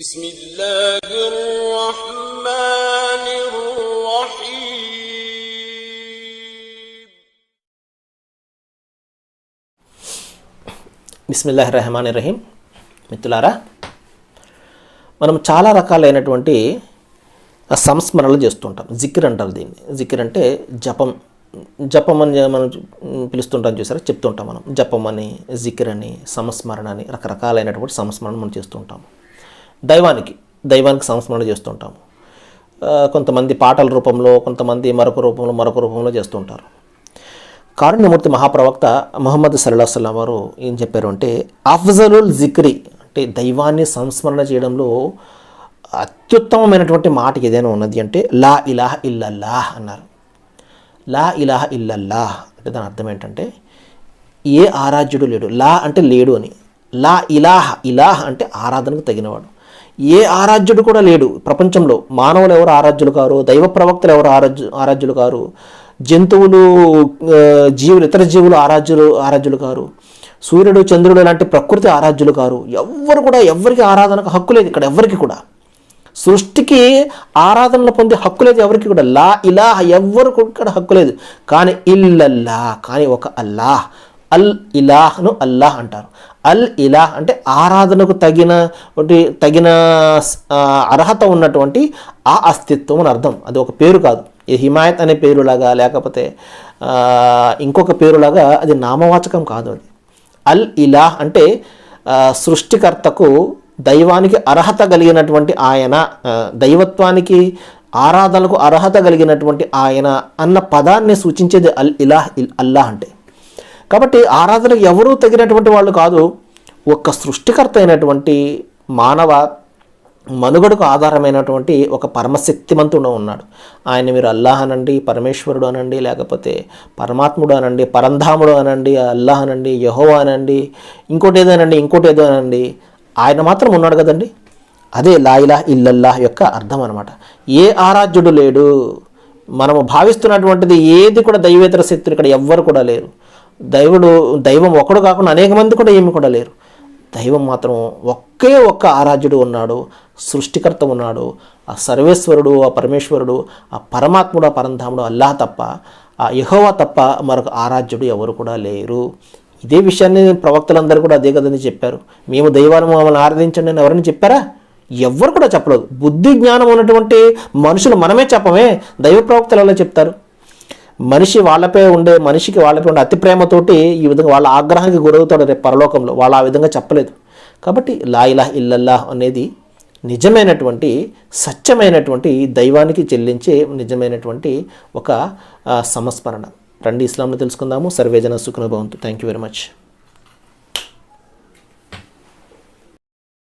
بسم الله الرحمن الرحيم బిస్మిల్లాహ్ రహమాన్ రహీం మిత్రులారా మనం చాలా రకాలైనటువంటి సంస్మరణలు చేస్తుంటాం జిక్ర్ అంటారు దీన్ని జిక్ర్ అంటే జపం జపం అని మనం పిలుస్తుంటాం చూసారా చెప్తుంటాం మనం జపం అని జిక్ర్ అని సంస్మరణ అని రకరకాలైనటువంటి సంస్మరణ మనం చేస్తుంటాం దైవానికి దైవానికి సంస్మరణ చేస్తుంటాము. కొంతమంది పాటల రూపంలో కొంతమంది మరొక రూపంలో మరొక రూపంలో చేస్తుంటారు. కారుణ్యమూర్తి మహాప్రవక్త మొహమ్మద్ సల్లాహల్లం వారు ఏం చెప్పారు అంటే అఫ్జలుల్ జిక్రీ అంటే దైవాన్ని సంస్మరణ చేయడంలో అత్యుత్తమమైనటువంటి మాట ఏదైనా ఉన్నది అంటే లా ఇలాహ ఇల్లల్లాహ్ అన్నారు. లా ఇలాహ ఇల్లల్లాహ్ అంటే దాని అర్థం ఏంటంటే ఏ ఆరాధ్యుడు లేడు. లా అంటే లేడు అని. లా ఇలాహ ఇలాహ అంటే ఆరాధనకు తగినవాడు. ఏ ఆరాధ్యుడు కూడా లేడు ప్రపంచంలో. మానవులు ఎవరు ఆరాధ్యులు కారు? దైవ ప్రవక్తలు ఎవరు ఆరాధ్యు ఆరాధ్యులు కారు? జంతువులు జీవులు ఇతర జీవులు ఆరాధ్యులు ఆరాధ్యులు కారు? సూర్యుడు చంద్రుడు లాంటి ప్రకృతి ఆరాధ్యులు కారు? ఎవ్వరు కూడా ఎవరికి ఆరాధనకు హక్కు లేదు ఇక్కడ ఎవరికి కూడా. సృష్టికి ఆరాధనలు పొందే హక్కు లేదు ఎవరికి కూడా. లా ఇలా ఎవ్వరు కూడా హక్కు లేదు. కానీ ఇల్లల్లా కానీ ఒక అల్లాహ్. అల్ ఇలాహ్ను అల్లాహ్ అంటారు. అల్ ఇలాహ్ అంటే ఆరాధనకు తగిన తగిన అర్హత ఉన్నటువంటి ఆ అస్తిత్వం అని అర్థం. అది ఒక పేరు కాదు. ఇది హిమాయత్ అనే పేరులాగా లేకపోతే ఇంకొక పేరులాగా అది నామవాచకం కాదు అది. అల్ ఇలాహ్ అంటే సృష్టికర్తకు దైవానికి అర్హత కలిగినటువంటి ఆయన దైవత్వానికి ఆరాధనకు అర్హత కలిగినటువంటి ఆయన అన్న పదాన్ని సూచించేది అల్ ఇలాహ్ ఇల్ అల్లాహ్ అంటే. కాబట్టి ఆరాధనకు ఎవరూ తగినటువంటి వాళ్ళు కాదు. ఒక్క సృష్టికర్త అయినటువంటి మానవ మనుగడకు ఆధారమైనటువంటి ఒక పరమశక్తిమంతుడు ఉన్నాడు. ఆయన మీరు అల్లాహ్ అనండి పరమేశ్వరుడు అనండి లేకపోతే పరమాత్ముడు అనండి పరంధాముడు అనండి అల్లాహ్ అనండి యహో అనండి ఇంకోటి ఏదోనండి ఇంకోటి ఏదో అనండి. ఆయన మాత్రం ఉన్నాడు కదండి. అదే లాయిలా ఇల్లల్లాహ్ యొక్క అర్థం అనమాట ఏ ఆరాధ్యుడు లేడు. మనము భావిస్తున్నటువంటిది ఏది కూడా దైవేతర శక్తులు ఇక్కడ ఎవ్వరు కూడా లేరు. దైవుడు దైవం ఒకడు కాకుండా అనేక మంది కూడా ఏమి కూడా లేరు. దైవం మాత్రం ఒకే ఒక్క ఆరాధ్యుడు ఉన్నాడు సృష్టికర్త ఉన్నాడు ఆ సర్వేశ్వరుడు ఆ పరమేశ్వరుడు ఆ పరమాత్ముడు ఆ పరంధాముడు అల్లాహ్ తప్ప ఆ యహోవా తప్ప మరొక ఆరాధ్యుడు ఎవరు కూడా లేరు. ఇదే విషయాన్ని ప్రవక్తలందరూ కూడా అదే కదని చెప్పారు. మేము దైవాన్ని మమ్మల్ని ఆరాధించండి అని ఎవరిని చెప్పారా? ఎవ్వరు కూడా చెప్పలేదు. బుద్ధి జ్ఞానం ఉన్నటువంటి మనుషులు మనమే చెప్పమే. దైవ ప్రవక్తలు ఎలా చెప్తారు? మనిషి వాళ్ళపై ఉండే మనిషికి వాళ్ళపై ఉండే అతి ప్రేమతోటి ఈ విధంగా వాళ్ళ ఆగ్రహానికి గురవుతాడు రేపు పరలోకంలో. వాళ్ళు ఆ విధంగా చెప్పలేదు. కాబట్టి లా ఇలాహ్ ఇల్లల్లాహ్ అనేది నిజమైనటువంటి సత్యమైనటువంటి దైవానికి చెల్లించే నిజమైనటువంటి ఒక సంస్మరణ. రండి ఇస్లాంలో తెలుసుకుందాము. సర్వేజన సుఖనుభవంతు. Thank you very much